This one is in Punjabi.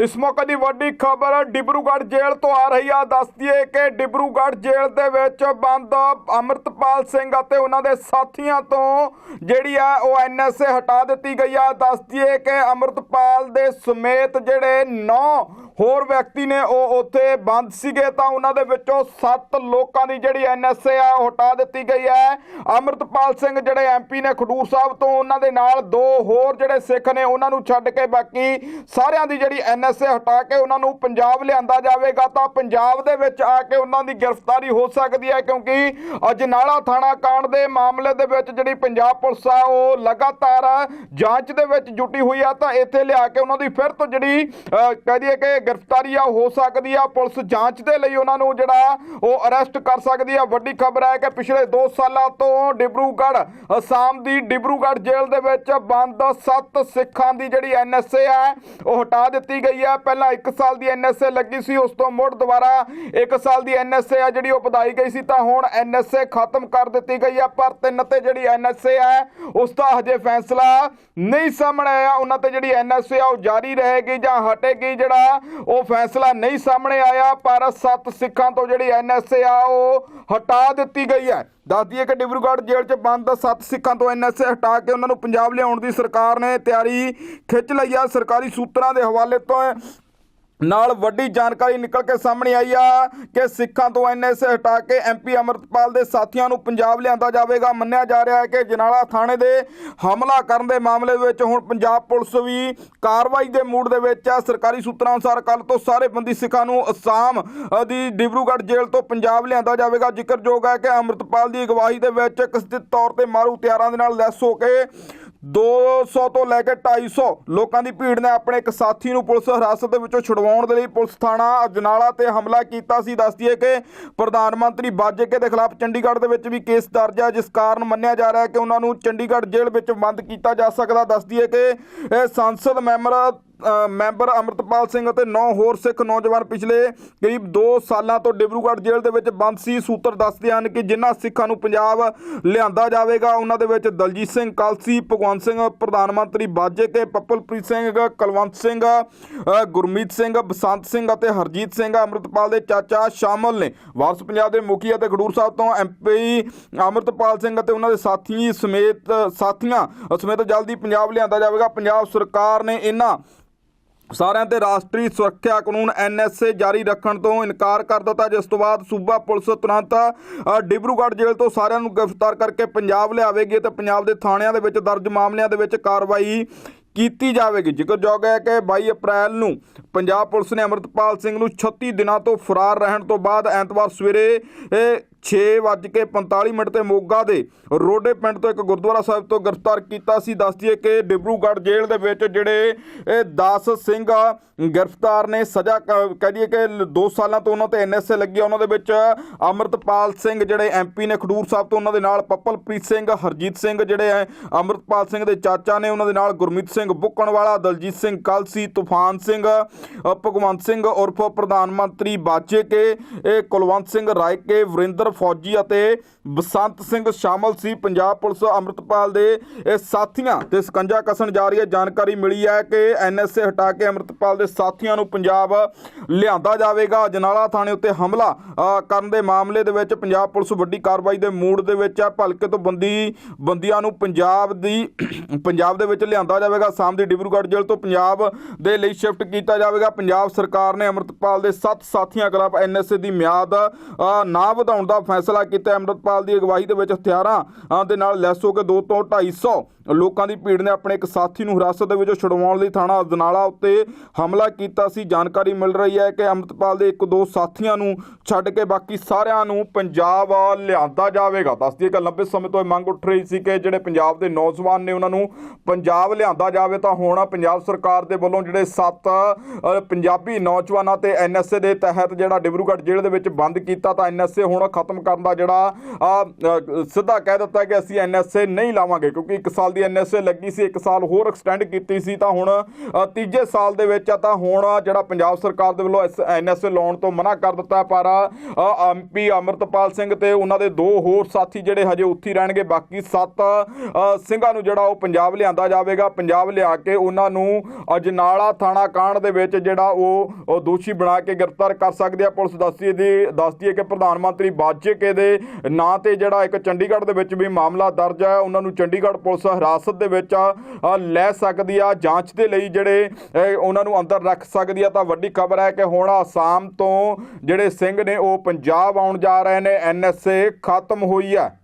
ਇਸ ਮੌਕੇ ਦੀ ਵੱਡੀ ਖਬਰ, ਡਿਬਰੂਗੜ੍ਹ ਜੇਲ੍ਹ ਤੋਂ ਆ ਰਹੀ ਆ। ਦੱਸਦੀਏ ਕਿ ਡਿਬਰੂਗੜ੍ਹ ਜੇਲ੍ਹ ਦੇ ਵਿੱਚ ਬੰਦ ਅਮਰਤਪਾਲ ਸਿੰਘ ਅਤੇ ਉਹਨਾਂ ਦੇ ਸਾਥੀਆਂ ਤੋਂ ਜਿਹੜੀ ਆ, ਉਹ ਐਨਐਸਏ ਹਟਾ ਦਿੱਤੀ ਗਈ ਆ। ਦੱਸਦੀਏ ਕਿ ਅਮਰਤਪਾਲ ਦੇ ਸਮੇਤ ਜਿਹੜੇ 9 ਹੋਰ ਵਿਅਕਤੀ ਨੇ ਉਹ ਉੱਥੇ ਬੰਦ ਸੀਗੇ ਤਾਂ ਉਹਨਾਂ ਦੇ ਵਿੱਚੋਂ 7 ਲੋਕਾਂ ਦੀ ਜਿਹੜੀ ਐਨਐਸਏ ਆ ਉਹ ਹਟਾ ਦਿੱਤੀ ਗਈ ਹੈ। ਅਮਰਤਪਾਲ ਸਿੰਘ ਜਿਹੜੇ ਐਮਪੀ ਨੇ ਖਡੂਰ ਸਾਹਿਬ ਤੋਂ ਉਹਨਾਂ ਦੇ ਨਾਲ ਦੋ ਹੋਰ ਜਿਹੜੇ ਸਿੱਖ ਨੇ ਉਹਨਾਂ ਨੂੰ ਛੱਡ ਕੇ ਬਾਕੀ ਸਾਰਿਆਂ ਦੀ ਜਿਹੜੀ ਐਨਐਸਏ ਹਟਾ ਕੇ ਉਹਨਾਂ ਨੂੰ ਪੰਜਾਬ ਲਿਆਂਦਾ ਜਾਵੇਗਾ ਤਾਂ ਪੰਜਾਬ ਦੇ ਵਿੱਚ ਆ ਕੇ ਉਹਨਾਂ ਦੀ ਗ੍ਰਿਫਤਾਰੀ ਹੋ ਸਕਦੀ ਹੈ ਕਿਉਂਕਿ ਅਜਨਾਲਾ ਥਾਣਾ ਕਾਂਡ ਦੇ ਮਾਮਲੇ ਦੇ ਵਿੱਚ ਜਿਹੜੀ ਪੰਜਾਬ ਪੁਲਿਸ ਆ ਉਹ ਲਗਾਤਾਰ ਜਾਂਚ ਦੇ ਵਿੱਚ ਜੁਟੀ ਹੋਈ ਆ ਤਾਂ ਇੱਥੇ ਲਿਆ ਕੇ ਉਹਨਾਂ ਦੀ ਫਿਰ ਤੋਂ ਜਿਹੜੀ ਅਹ, ਕਹਿ ਦਈਏ ਕਿ ਗ੍ਰਿਫਤਾਰੀ ਆ, ਹੋ ਸਕਦੀ ਆ, ਪੁਲਿਸ ਜਾਂਚ ਦੇ ਲਈ ਉਹਨਾਂ ਨੂੰ ਜਿਹੜਾ ਉਹ ਅਰੈਸਟ ਕਰ ਸਕਦੀ ਆ। ਵੱਡੀ ਖਬਰ ਹੈ ਕਿ ਪਿਛਲੇ 2 ਸਾਲਾਂ ਤੋਂ ਡਿਬਰੂਗੜ੍ਹ, ਅਸਾਮ ਦੀ ਡਿਬਰੂਗੜ੍ਹ ਜੇਲ੍ਹ ਦੇ ਵਿੱਚ ਬੰਦ 7 ਸਿੱਖਾਂ ਦੀ ਜਿਹੜੀ ਐਨਐਸਏ ਹੈ ਉਹ ਹਟਾ ਦਿੱਤੀ ਗਈ ਹੈ ਪਹਿਲਾਂ 1 ਸਾਲ ਦੀ ਐਨਐਸਏ ਲੱਗੀ ਸੀ, ਉਸ ਤੋਂ ਮੁੜ ਦੁਬਾਰਾ 1 ਸਾਲ ਦੀ ਐਨਐਸਏ ਆ ਜਿਹੜੀ ਉਹ ਵਧਾਈ ਗਈ ਸੀ, ਤਾਂ ਹੁਣ ਐਨਐਸਏ ਖਤਮ ਕਰ ਦਿੱਤੀ ਗਈ ਹੈ ਪਰ ਤਿੰਨ ਤੇ ਜਿਹੜੀ ਐਨਐਸਏ ਹੈ ਉਸ ਦਾ ਹਜੇ ਫੈਸਲਾ ਨਹੀਂ ਸਾਹਮਣੇ ਆਇਆ। ਉਹਨਾਂ ਤੇ ਜਿਹੜੀ ਐਨਐਸਏ ਆ, ਉਹ ਜਾਰੀ ਰਹੇਗੀ ਜਾਂ ਹਟੇਗੀ ਜਿਹੜਾ ਉਹ ਫੈਸਲਾ ਨਹੀਂ ਸਾਹਮਣੇ ਆਇਆ, ਪਰ ਸੱਤ ਸਿੱਖਾਂ ਤੋਂ ਜਿਹੜੀ ਐਨਐਸਏ ਆ, ਉਹ ਹਟਾ ਦਿੱਤੀ ਗਈ ਹੈ। ਦੱਸ ਦਈਏ ਕਿ ਡਿਬਰੂਗੜ੍ਹ ਜੇਲ੍ਹ 'ਚ ਬੰਦ ਸੱਤ ਸਿੱਖਾਂ ਤੋਂ ਐਨਐਸਏ ਹਟਾ ਕੇ ਉਹਨਾਂ ਨੂੰ ਪੰਜਾਬ ਲਿਆਉਣ ਦੀ ਸਰਕਾਰ ਨੇ ਤਿਆਰੀ ਖਿੱਚ ਲਈ ਆ। ਸਰਕਾਰੀ ਸੂਤਰਾਂ ਦੇ ਹਵਾਲੇ ਤੋਂ ਨਾਲ ਵੱਡੀ ਜਾਣਕਾਰੀ ਨਿਕਲ ਕੇ ਸਾਹਮਣੇ ਆਈ ਆ ਕਿ ਸਿੱਖਾਂ ਤੋਂ ਐਨਐਸਏ ਹਟਾ ਕੇ ਐਮਪੀ ਅਮਰਤਪਾਲ ਦੇ ਸਾਥੀਆਂ ਨੂੰ ਪੰਜਾਬ ਲਿਆਂਦਾ ਜਾਵੇਗਾ। ਮੰਨਿਆ ਜਾ ਰਿਹਾ ਹੈ ਕਿ ਜਨਾਲਾ ਥਾਣੇ ਦੇ ਹਮਲਾ ਕਰਨ ਦੇ ਮਾਮਲੇ ਵਿੱਚ ਹੁਣ ਪੰਜਾਬ ਪੁਲਿਸ ਵੀ ਕਾਰਵਾਈ ਦੇ ਮੂਡ ਦੇ ਵਿੱਚ ਆ। ਸਰਕਾਰੀ ਸੂਤਰਾਂ ਅਨੁਸਾਰ ਕੱਲ ਤੋਂ ਸਾਰੇ ਬੰਦੀ ਸਿੱਖਾਂ ਨੂੰ ਅਸਾਮ ਦੀ ਡਿਬਰੂਗੜ੍ਹ ਜੇਲ੍ਹ ਤੋਂ ਪੰਜਾਬ ਲਿਆਂਦਾ ਜਾਵੇਗਾ। ਜ਼ਿਕਰਯੋਗ ਹੈ ਕਿ ਅਮਰਤਪਾਲ ਦੀ ਅਗਵਾਈ ਦੇ ਵਿੱਚ ਕਥਿਤ ਤੌਰ ਤੇ ਮਾਰੂ ਤਿਆਰਾਂ ਦੇ ਨਾਲ ਲੈਸ ਹੋ ਕੇ 200 ਤੋਂ ਲੈ ਕੇ 250 ਲੋਕਾਂ ਦੀ ਭੀੜ ਨੇ ਆਪਣੇ ਇੱਕ ਸਾਥੀ ਨੂੰ ਪੁਲਿਸ ਹਿਰਾਸਤ ਦੇ ਵਿੱਚੋਂ ਛੁਡਵਾਉਣ ਦੇ ਲਈ ਪੁਲਿਸ ਥਾਣਾ ਅਜਨਾਲਾ ਤੇ ਹਮਲਾ ਕੀਤਾ ਸੀ। ਦੱਸਦੀ ਹੈ ਕਿ ਪ੍ਰਧਾਨ ਮੰਤਰੀ ਬਾਜੇਕੇ ਦੇ ਖਿਲਾਫ ਚੰਡੀਗੜ੍ਹ ਦੇ ਵਿੱਚ ਵੀ ਕੇਸ ਦਰਜ ਹੈ, ਜਿਸ ਕਾਰਨ ਮੰਨਿਆ ਜਾ ਰਿਹਾ ਹੈ ਕਿ ਉਹਨਾਂ ਨੂੰ ਚੰਡੀਗੜ੍ਹ ਜੇਲ੍ਹ ਵਿੱਚ ਬੰਦ ਕੀਤਾ ਜਾ ਸਕਦਾ। ਦੱਸਦੀ ਹੈ ਕਿ ਸੰਸਦ ਮੈਂਬਰ ਮੈਂਬਰ ਅਮਰਤਪਾਲ ਸਿੰਘ ਅਤੇ 9 ਹੋਰ ਸਿੱਖ ਨੌਜਵਾਨ ਪਿਛਲੇ ਕਰੀਬ 2 ਸਾਲਾਂ ਤੋਂ ਡਿਬਰੂਗੜ੍ਹ ਜੇਲ੍ਹ ਦੇ ਵਿੱਚ ਬੰਦ ਸੀ ਸੂਤਰ ਦੱਸਦੇ ਹਨ ਕਿ ਜਿਨ੍ਹਾਂ ਸਿੱਖਾਂ ਨੂੰ ਪੰਜਾਬ ਲਿਆਂਦਾ ਜਾਵੇਗਾ, ਉਹਨਾਂ ਦੇ ਵਿੱਚ ਦਲਜੀਤ ਸਿੰਘ, ਕਲਸੀ, ਭਗਵੰਤ ਸਿੰਘ, ਪ੍ਰਧਾਨ ਮੰਤਰੀ ਬਾਜੇ ਬਾਜੇਕੇ ਪੱਪਲਪ੍ਰੀਤ ਸਿੰਘ, ਕੁਲਵੰਤ ਸਿੰਘ ਗੁਰਮੀਤ ਸਿੰਘ, ਬਸੰਤ ਸਿੰਘ ਅਤੇ ਹਰਜੀਤ ਸਿੰਘ ਅਮਰਤਪਾਲ ਦੇ ਚਾਚਾ ਸ਼ਾਮਲ ਨੇ। ਵਾਰਸ ਪੰਜਾਬ ਦੇ ਮੁਖੀ ਅਤੇ ਖਡੂਰ ਸਾਹਿਬ ਤੋਂ ਐਮਪੀ ਅਮਰਤਪਾਲ ਸਿੰਘ ਅਤੇ ਉਹਨਾਂ ਦੇ ਸਾਥੀ ਸਮੇਤ, ਸਾਥੀਆਂ ਸਮੇਤ ਜਲਦੀ ਪੰਜਾਬ ਲਿਆਂਦਾ ਜਾਵੇਗਾ। ਪੰਜਾਬ ਸਰਕਾਰ ਨੇ ਇਹਨਾਂ ਸਾਰਿਆਂ ਤੇ ਰਾਸ਼ਟਰੀ ਸੁਰੱਖਿਆ ਕਾਨੂੰਨ ਐਨਐਸਏ ਜਾਰੀ ਰੱਖਣ ਤੋਂ ਇਨਕਾਰ ਕਰ ਦਿੱਤਾ। ਜਿਸ ਤੋਂ ਬਾਅਦ ਸੂਬਾ ਪੁਲਿਸ ਤੁਰੰਤ ਡਿਬਰੂਗੜ੍ਹ ਜੇਲ੍ਹ ਤੋਂ ਸਾਰਿਆਂ ਨੂੰ ਗ੍ਰਿਫਤਾਰ ਕਰਕੇ ਪੰਜਾਬ ਲਿਆਵੇਗੀ ਤੇ ਪੰਜਾਬ ਦੇ ਥਾਣਿਆਂ ਦੇ ਵਿੱਚ ਦਰਜ ਮਾਮਲਿਆਂ ਦੇ ਵਿੱਚ ਕਾਰਵਾਈ ਕੀਤੀ ਜਾਵੇਗੀ। ਜ਼ਿਕਰਯੋਗ ਹੈ ਕਿ 22 ਅਪ੍ਰੈਲ ਨੂੰ ਪੰਜਾਬ ਪੁਲਿਸ ਨੇ ਅਮਰਤਪਾਲ ਸਿੰਘ ਨੂੰ 36 ਦਿਨਾਂ ਤੋਂ ਫਰਾਰ ਰਹਿਣ ਤੋਂ ਬਾਅਦ ਐਤਵਾਰ ਸਵੇਰੇ, ਇਹ 6:45 ਮਿੰਟ ਤੇ ਮੋਗਾ ਦੇ ਰੋਡੇ ਪਿੰਡ ਤੋਂ ਇੱਕ ਗੁਰਦੁਆਰਾ ਸਾਹਿਬ ਤੋਂ ਗ੍ਰਿਫਤਾਰ ਕੀਤਾ ਸੀ ਦੱਸਦੀ ਹੈ ਕਿ ਡਿਬਰੂਗੜ੍ਹ ਜੇਲ੍ਹ ਦੇ ਵਿੱਚ ਜਿਹੜੇ ਇਹ 10 ਸਿੰਘ ਗ੍ਰਿਫਤਾਰ ਨੇ ਸਜ਼ਾ ਕ- ਕਹਿ ਦਈਏ ਕਿ 2 ਸਾਲਾਂ ਤੋਂ ਉਹਨਾਂ ਤੇ ਐਨਐਸਏ ਲੱਗੀ ਆ। ਉਹਨਾਂ ਦੇ ਵਿੱਚ ਅਮਰਤਪਾਲ ਸਿੰਘ ਜਿਹੜੇ ਐਮਪੀ ਨੇ ਖਡੂਰ ਸਾਹਿਬ ਤੋਂ ਉਹਨਾਂ ਦੇ ਨਾਲ ਪੱਪਲਪ੍ਰੀਤ ਸਿੰਘ, ਹਰਜੀਤ ਸਿੰਘ ਜਿਹੜੇ ਹੈ ਅਮਰਤਪਾਲ ਸਿੰਘ ਦੇ ਚਾਚਾ ਨੇ ਉਹਨਾਂ ਦੇ ਨਾਲ ਗੁਰਮੀਤ ਸਿੰਘ ਬੁੱਕਣ ਵਾਲਾ ਦਲਜੀਤ ਸਿੰਘ ਕਲਸੀ, ਤੂਫਾਨ ਸਿੰਘ ਭਗਵੰਤ ਸਿੰਘ ਉਰਫ ਪ੍ਰਧਾਨ ਮੰਤਰੀ ਬਾਜੇ ਕੇ, ਇਹ ਕੁਲਵੰਤ ਸਿੰਘ ਰਾਇਕੇ, ਵਰਿੰਦਰ ਫੌਜੀ ਅਤੇ ਬਸੰਤ ਸਿੰਘ ਸ਼ਾਮਲ ਸੀ। ਪੰਜਾਬ ਪੁਲਿਸ ਅੰਮ੍ਰਿਤਪਾਲ ਦੇ, ਇਹ ਸਾਥੀਆਂ ਤੇ ਸਕੰਜਾ ਕਸਣ ਜਾ ਰਹੀ ਹੈ। ਜਾਣਕਾਰੀ ਮਿਲੀ ਹੈ ਕਿ ਐਨਐਸਏ ਹਟਾ ਕੇ ਅੰਮ੍ਰਿਤਪਾਲ ਦੇ ਸਾਥੀਆਂ ਨੂੰ ਪੰਜਾਬ ਲਿਆਂਦਾ ਜਾਵੇਗਾ। ਜਨਾਲਾ ਥਾਣੇ ਉੱਤੇ ਹਮਲਾ ਕਰਨ ਦੇ ਮਾਮਲੇ ਦੇ ਵਿੱਚ ਪੰਜਾਬ ਪੁਲਿਸ ਵੱਡੀ ਕਾਰਵਾਈ ਦੇ ਮੂਡ ਦੇ ਵਿੱਚ ਹੈ। ਭਲਕੇ ਤੋਂ ਬੰਦੀ, ਬੰਦੀਆਂ ਨੂੰ ਪੰਜਾਬ ਦੀ, ਪੰਜਾਬ ਦੇ ਵਿੱਚ ਲਿਆਂਦਾ ਜਾਵੇਗਾ। ਆਸਾਮ ਦੀ ਡਿਬਰੂਗੜ੍ਹ ਜੇਲ੍ਹ ਤੋਂ ਪੰਜਾਬ ਦੇ ਲਈ ਸ਼ਿਫਟ ਕੀਤਾ ਜਾਵੇਗਾ। ਪੰਜਾਬ ਸਰਕਾਰ ਨੇ ਅੰਮ੍ਰਿਤਪਾਲ ਦੇ 7 ਸਾਥੀਆਂ ਖਿਲਾਫ ਐਨਐਸਏ ਦੀ ਮਿਆਦ ਨਾ ਵਧਾਉਣ ਦਾ ਫੈਸਲਾ ਕੀਤਾ ਹੈ। ਅਮਰਤਪਾਲ ਦੀ ਅਗਵਾਈ ਦੇ ਵਿੱਚ ਹਥਿਆਰਾਂ ਦੇ ਨਾਲ ਲੈਸ ਹੋ ਕੇ 2 ਤੋਂ 250 ਲੋਕਾਂ ਦੀ ਭੀੜ ਨੇ ਆਪਣੇ ਇੱਕ ਸਾਥੀ ਨੂੰ ਹਿਰਾਸਤ ਦੇ ਵਿੱਚੋਂ ਛੁਡਵਾਉਣ ਲਈ ਥਾਣਾ ਅਜਨਾਲਾ ਉੱਤੇ ਹਮਲਾ ਕੀਤਾ ਸੀ। ਜਾਣਕਾਰੀ ਮਿਲ ਰਹੀ ਹੈ ਕਿ ਅੰਮ੍ਰਿਤਪਾਲ ਦੇ ਇੱਕ ਦੋ ਸਾਥੀਆਂ ਨੂੰ ਛੱਡ ਕੇ ਬਾਕੀ ਸਾਰਿਆਂ ਨੂੰ ਪੰਜਾਬ ਲਿਆਂਦਾ ਜਾਵੇਗਾ। ਦੱਸਦੀ ਹੈ ਕਿ ਲੰਬੇ ਸਮੇਂ ਤੋਂ ਇਹ ਮੰਗ ਉੱਠ ਰਹੀ ਸੀ ਕਿ ਜਿਹੜੇ ਪੰਜਾਬ ਦੇ ਨੌਜਵਾਨ ਨੇ ਉਹਨਾਂ ਨੂੰ ਪੰਜਾਬ ਲਿਆਂਦਾ ਜਾਵੇ, ਤਾਂ ਹੁਣ ਪੰਜਾਬ ਸਰਕਾਰ ਦੇ ਵੱਲੋਂ ਜਿਹੜੇ ਸੱਤ ਪੰਜਾਬੀ ਨੌਜਵਾਨਾਂ ਤੇ ਐਨਐਸਏ ਦੇ ਤਹਿਤ ਜਿਹੜਾ ਡਿਬਰੂਗੜ੍ਹ ਜ਼ਿਲ੍ਹੇ ਦੇ ਵਿੱਚ ਬੰਦ ਕੀਤਾ, ਤਾਂ ਐਨਐਸਏ ਹੁਣ ਖਤਮ ਕਰਨ ਦਾ ਜਿਹੜਾ ਸਿੱਧਾ ਕਹਿ ਦਿੱਤਾ ਕਿ ਅਸੀਂ ਐਨਐਸਏ ਨਹੀਂ ਲਾਵਾਂਗੇ, ਕਿਉਂਕਿ 1 ਸਾਲ ਦੀ ਦੀ ਐਨਐਸਏ ਲੱਗੀ ਸੀ 1 ਸਾਲ ਹੋਰ ਐਕਸਟੈਂਡ ਕੀਤੀ ਸੀ, ਤਾਂ ਹੁਣ ਤੀਜੇ ਸਾਲ ਦੇ ਵਿੱਚ ਤਾਂ ਹੁਣ ਜਿਹੜਾ ਪੰਜਾਬ ਸਰਕਾਰ ਦੇ ਵੱਲੋਂ ਐਨਐਸਏ ਲਾਉਣ ਤੋਂ ਮਨਾ ਕਰ ਦਿੱਤਾ ਹੈ। ਪਰ ਐਮਪੀ ਅਮਰਤਪਾਲ ਸਿੰਘ ਤੇ ਉਹਨਾਂ ਦੇ ਦੋ ਹੋਰ ਸਾਥੀ ਜਿਹੜੇ ਹਜੇ ਉੱਥੇ ਰਹਿਣਗੇ, ਬਾਕੀ 7 ਸਿੰਘਾਂ ਨੂੰ ਜਿਹੜਾ ਉਹ ਪੰਜਾਬ ਲਿਆਂਦਾ ਜਾਵੇਗਾ ਪੰਜਾਬ ਲਿਆ ਕੇ ਉਹਨਾਂ ਨੂੰ ਅਜਨਾਲਾ ਥਾਣਾ ਕਾਂਡ ਦੇ ਵਿੱਚ ਜਿਹੜਾ ਉਹ ਦੋਸ਼ੀ ਬਣਾ ਕੇ ਗ੍ਰਿਫਤਾਰ ਕਰ ਸਕਦੇ ਆ ਪੁਲਿਸ ਦੱਸਦੀ ਦੀ, ਦੱਸਦੀ ਹੈ ਕਿ ਪ੍ਰਧਾਨ ਮੰਤਰੀ ਬਾਜੇਕੇ ਦੇ ਨਾਂ ਤੇ ਜਿਹੜਾ ਇੱਕ ਚੰਡੀਗੜ੍ਹ ਦੇ ਵਿੱਚ ਵੀ ਮਾਮਲਾ ਦਰਜ ਹੈ ਉਹਨਾਂ ਨੂੰ ਚੰਡੀਗੜ੍ਹ ਪੁਲਿਸ ਹਿਰਾਸਤ ਦੇ ਵਿੱਚ ਲੈ ਸਕਦੀ ਆ, ਜਾਂਚ ਦੇ ਲਈ ਜਿਹੜੇ ਉਹਨਾਂ ਨੂੰ ਅੰਦਰ ਰੱਖ ਸਕਦੀ ਆ। ਤਾਂ ਵੱਡੀ ਖਬਰ ਹੈ ਕਿ ਹੁਣ ਆਸਾਮ ਤੋਂ ਜਿਹੜੇ ਸਿੰਘ ਨੇ, ਉਹ ਪੰਜਾਬ ਆਉਣ ਜਾ ਰਹੇ ਨੇ। ਐਨਐਸਏ ਖਤਮ ਹੋਈ ਹੈ।